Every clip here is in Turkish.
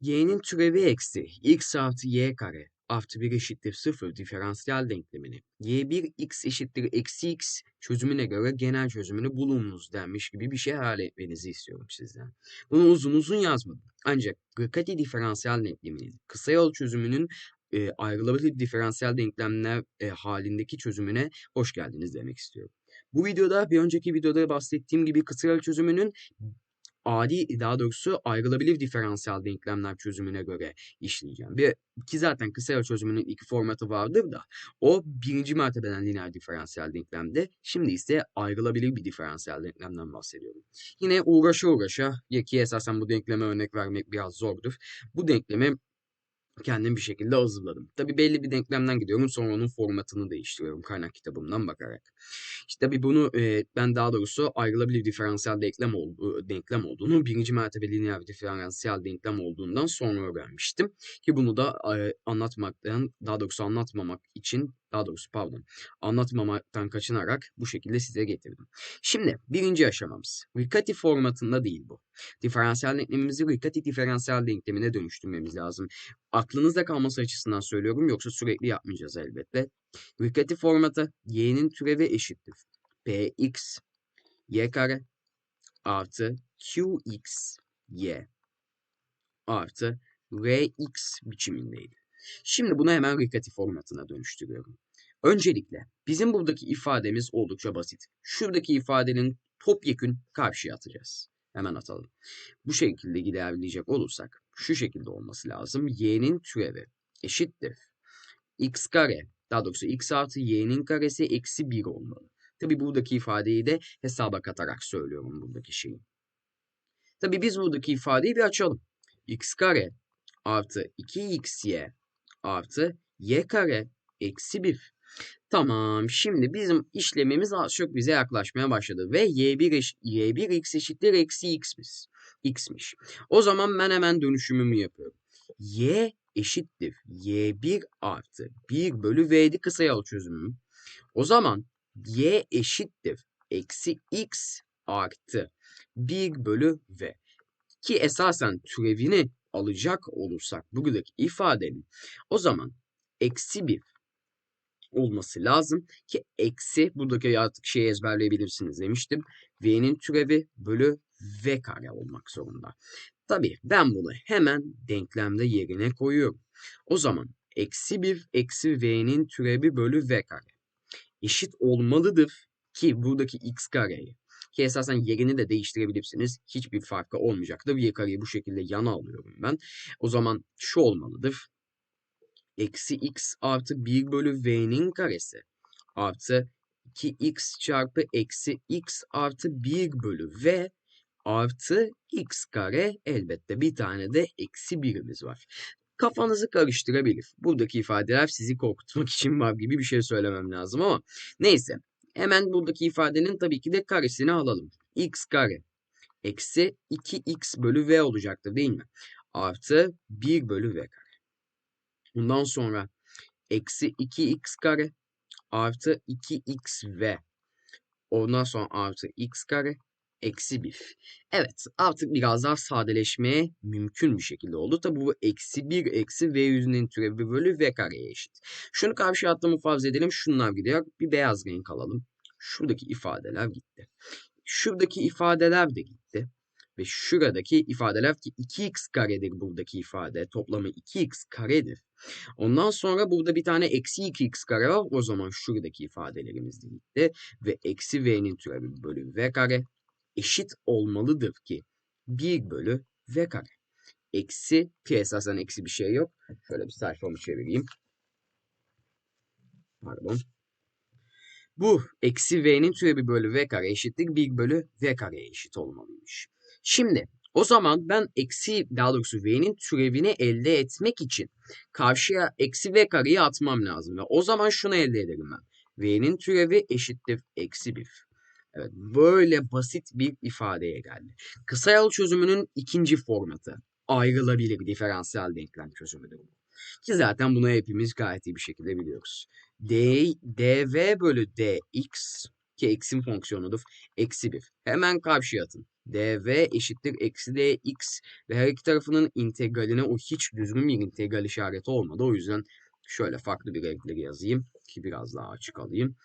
y'nin türevi eksi x artı y kare artı 1 eşittir 0 diferansiyel denklemini y1 x eşittir eksi x çözümüne göre genel çözümünü bulunuz denmiş gibi bir şey hayal etmenizi istiyorum sizden. Bunu uzun uzun yazmadım. Ancak Riccati diferansiyel denkleminin kısa yol çözümünün e, ayrılabilir diferansiyel denklemler e, halindeki çözümüne hoş geldiniz demek istiyorum. Bu videoda bir önceki videoda bahsettiğim gibi kısa yol çözümünün adi daha doğrusu ayrılabilir diferansiyel denklemler çözümüne göre işleyeceğim. Bir, ki zaten kısa çözümünün iki formatı vardır da o birinci mertebeden lineer diferansiyel denklemde şimdi ise ayrılabilir bir diferansiyel denklemden bahsediyorum. Yine uğraşa uğraşa ki esasen bu denkleme örnek vermek biraz zordur. Bu denklemi kendim bir şekilde hazırladım. Tabi belli bir denklemden gidiyorum sonra onun formatını değiştiriyorum kaynak kitabımdan bakarak. İşte tabi bunu e, ben daha doğrusu ayrılabilir diferansiyel denklem, oldu, denklem olduğunu birinci mertebe lineer diferansiyel denklem olduğundan sonra öğrenmiştim. Ki bunu da e, anlatmaktan daha doğrusu anlatmamak için daha doğrusu pardon anlatmamaktan kaçınarak bu şekilde size getirdim. Şimdi birinci aşamamız. Riccati formatında değil bu. Diferansiyel denklemimizi Riccati diferansiyel denklemine dönüştürmemiz lazım. Aklınızda kalması açısından söylüyorum yoksa sürekli yapmayacağız elbette. Riccati formatı y'nin türevi eşittir. px y kare artı qx y artı rx biçimindeydi. Şimdi bunu hemen Riccati formatına dönüştürüyorum. Öncelikle bizim buradaki ifademiz oldukça basit. Şuradaki ifadenin topyekün karşıya atacağız. Hemen atalım. Bu şekilde ilerleyecek olursak şu şekilde olması lazım. y'nin türevi eşittir. x kare daha doğrusu x artı y'nin karesi eksi 1 olmalı. Tabi buradaki ifadeyi de hesaba katarak söylüyorum buradaki şeyi. Tabi biz buradaki ifadeyi bir açalım. x kare artı 2xy artı y kare eksi 1. Tamam. Şimdi bizim işlemimiz az çok bize yaklaşmaya başladı. Ve y1, eş, y1 x eşittir eksi x'miş. x'miş. O zaman ben hemen dönüşümümü yapıyorum. y eşittir y1 artı 1 bölü v'di kısa yol çözümüm. O zaman y eşittir eksi x artı 1 bölü v. Ki esasen türevini alacak olursak buradaki ifadenin o zaman eksi 1 olması lazım ki eksi buradaki artık şeyi ezberleyebilirsiniz demiştim. V'nin türevi bölü V kare olmak zorunda. Tabii ben bunu hemen denklemde yerine koyuyorum. O zaman eksi 1 eksi V'nin türevi bölü V kare eşit olmalıdır ki buradaki x kareyi ki esasen yerini de değiştirebilirsiniz. Hiçbir farkı olmayacaktır. Y kareyi bu şekilde yana alıyorum ben. O zaman şu olmalıdır. Eksi x artı 1 bölü v'nin karesi artı 2x çarpı eksi x artı 1 bölü v artı x kare elbette bir tane de eksi 1'imiz var. Kafanızı karıştırabilir. Buradaki ifadeler sizi korkutmak için var gibi bir şey söylemem lazım ama neyse. Hemen buradaki ifadenin tabii ki de karesini alalım. x kare eksi 2x bölü v olacaktır değil mi? Artı 1 bölü v kare. Bundan sonra eksi 2x kare artı 2xv. Ondan sonra artı x kare eksi 1. Evet artık biraz daha sadeleşmeye mümkün bir şekilde oldu. Tabi bu eksi 1 eksi v yüzünün türevi bölü v kareye eşit. Şunu karşı attığımı farz edelim. Şunlar gidiyor. Bir beyaz renk alalım. Şuradaki ifadeler gitti. Şuradaki ifadeler de gitti. Ve şuradaki ifadeler ki 2x karedir buradaki ifade. Toplamı 2x karedir. Ondan sonra burada bir tane eksi 2x kare var. O zaman şuradaki ifadelerimiz de gitti. Ve eksi v'nin türevi bölü v kare eşit olmalıdır ki 1 bölü v kare. Eksi ki esasen eksi bir şey yok. Şöyle bir sayfamı çevireyim. Pardon. Bu eksi v'nin türevi bölü v kare eşittir 1 bölü v kareye eşit olmalıymış. Şimdi o zaman ben eksi daha doğrusu v'nin türevini elde etmek için karşıya eksi v kareyi atmam lazım. Ve o zaman şunu elde ederim ben. v'nin türevi eşittir eksi 1. Evet böyle basit bir ifadeye geldi. Kısa yol çözümünün ikinci formatı ayrılabilir diferansiyel denklem çözümüdür bu. Ki zaten bunu hepimiz gayet iyi bir şekilde biliyoruz. D, dv bölü dx ki eksim fonksiyonudur. Eksi 1. Hemen karşıya atın. dv eşittir eksi dx ve her iki tarafının integraline o hiç düzgün bir integral işareti olmadı. O yüzden şöyle farklı bir renkleri yazayım ki biraz daha açık alayım.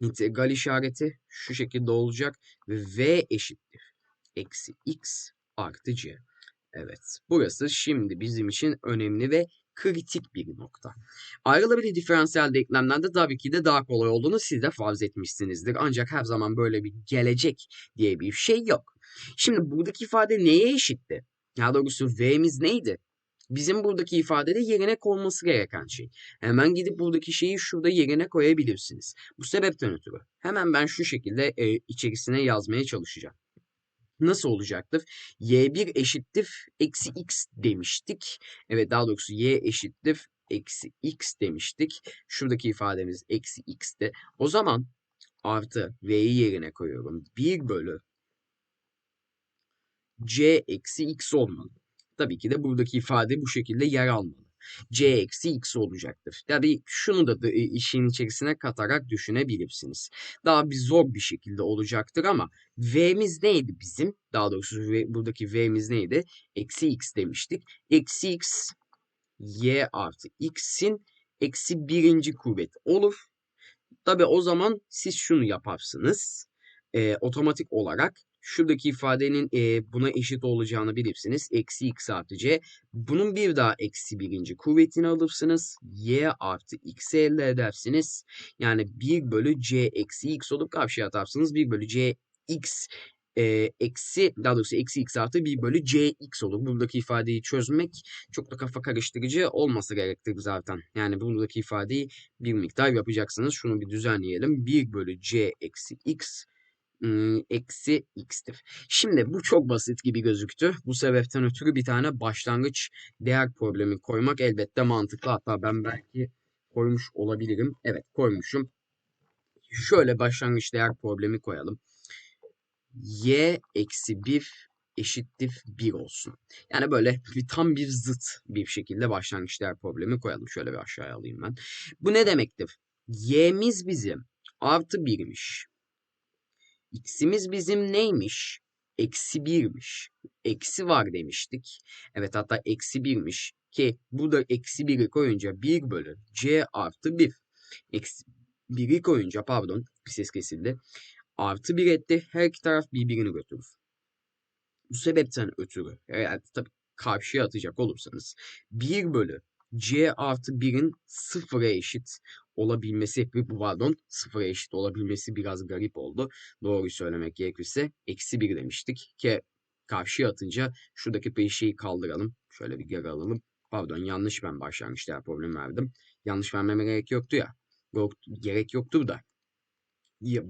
İntegral işareti şu şekilde olacak ve v eşittir eksi x artı c. Evet, burası şimdi bizim için önemli ve kritik bir nokta. Ayrılabilir diferansiyel denklemlerde tabii ki de daha kolay olduğunu siz de farz etmişsinizdir. Ancak her zaman böyle bir gelecek diye bir şey yok. Şimdi buradaki ifade neye eşitti? Ya doğrusu v'miz neydi? Bizim buradaki ifadede yerine konması gereken şey. Hemen gidip buradaki şeyi şurada yerine koyabilirsiniz. Bu sebepten ötürü hemen ben şu şekilde e, içerisine yazmaya çalışacağım nasıl olacaktır? y1 eşittir eksi x demiştik. Evet daha doğrusu y eşittir eksi x demiştik. Şuradaki ifademiz eksi x'ti. O zaman artı v'yi yerine koyuyorum. 1 bölü c eksi x olmalı. Tabii ki de buradaki ifade bu şekilde yer almalı. C eksi x olacaktır. Tabii şunu da, da e, işin içerisine katarak düşünebilirsiniz. Daha bir zor bir şekilde olacaktır ama v'miz neydi bizim? Daha doğrusu v, buradaki v'miz neydi? Eksi x demiştik. Eksi x y artı x'in eksi birinci kuvvet olur. Tabi o zaman siz şunu yaparsınız. E, otomatik olarak şuradaki ifadenin e, buna eşit olacağını bilirsiniz. Eksi x artı c. Bunun bir daha eksi birinci kuvvetini alırsınız. y artı x'i elde edersiniz. Yani 1 bölü c eksi x olup karşıya atarsınız. 1 bölü c x e, eksi daha doğrusu eksi x artı 1 bölü cx olur. Buradaki ifadeyi çözmek çok da kafa karıştırıcı olması gerektir zaten. Yani buradaki ifadeyi bir miktar yapacaksınız. Şunu bir düzenleyelim. 1 bölü c eksi x eksi x'tir. Şimdi bu çok basit gibi gözüktü. Bu sebepten ötürü bir tane başlangıç değer problemi koymak elbette mantıklı. Hatta ben belki koymuş olabilirim. Evet koymuşum. Şöyle başlangıç değer problemi koyalım. y eksi 1 eşittir 1 olsun. Yani böyle bir tam bir zıt bir şekilde başlangıç değer problemi koyalım. Şöyle bir aşağıya alayım ben. Bu ne demektir? y'miz bizim artı 1'miş. X'imiz bizim neymiş? Eksi birmiş. Eksi var demiştik. Evet hatta eksi birmiş. Ki bu da eksi biri koyunca 1 bölü C artı 1. Eksi biri koyunca pardon bir ses kesildi. Artı 1 etti. Her iki taraf birbirini götürür. Bu sebepten ötürü eğer tabii karşıya atacak olursanız 1 bölü C artı 1'in sıfıra eşit olabilmesi, bu pardon sıfıra eşit olabilmesi biraz garip oldu. Doğruyu söylemek gerekirse eksi 1 demiştik ki karşıya atınca şuradaki bir şeyi kaldıralım. Şöyle bir geri alalım. Pardon yanlış ben başlangıçta problem verdim. Yanlış vermeme gerek yoktu ya. Gerek yoktur da. Ya,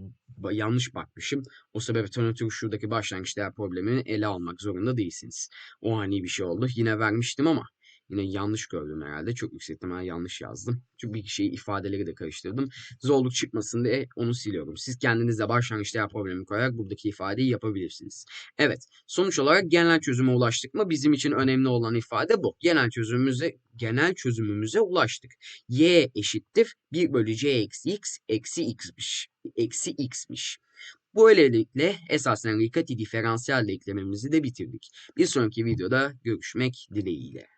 yanlış bakmışım. O sebepten ötürü şuradaki başlangıç değer problemini ele almak zorunda değilsiniz. O hani bir şey oldu. Yine vermiştim ama Yine yanlış gördüm herhalde. Çok yüksek ihtimal yanlış yazdım. Çünkü bir şeyi ifadeleri de karıştırdım. Zorluk çıkmasın diye onu siliyorum. Siz kendinizde başlangıçta değer problemi koyarak buradaki ifadeyi yapabilirsiniz. Evet. Sonuç olarak genel çözüme ulaştık mı? Bizim için önemli olan ifade bu. Genel çözümümüze genel çözümümüze ulaştık. Y eşittir 1 bölü C eksi X eksi X'miş. Eksi X'miş. Böylelikle esasen Riccati diferansiyel denklemimizi de bitirdik. Bir sonraki videoda görüşmek dileğiyle.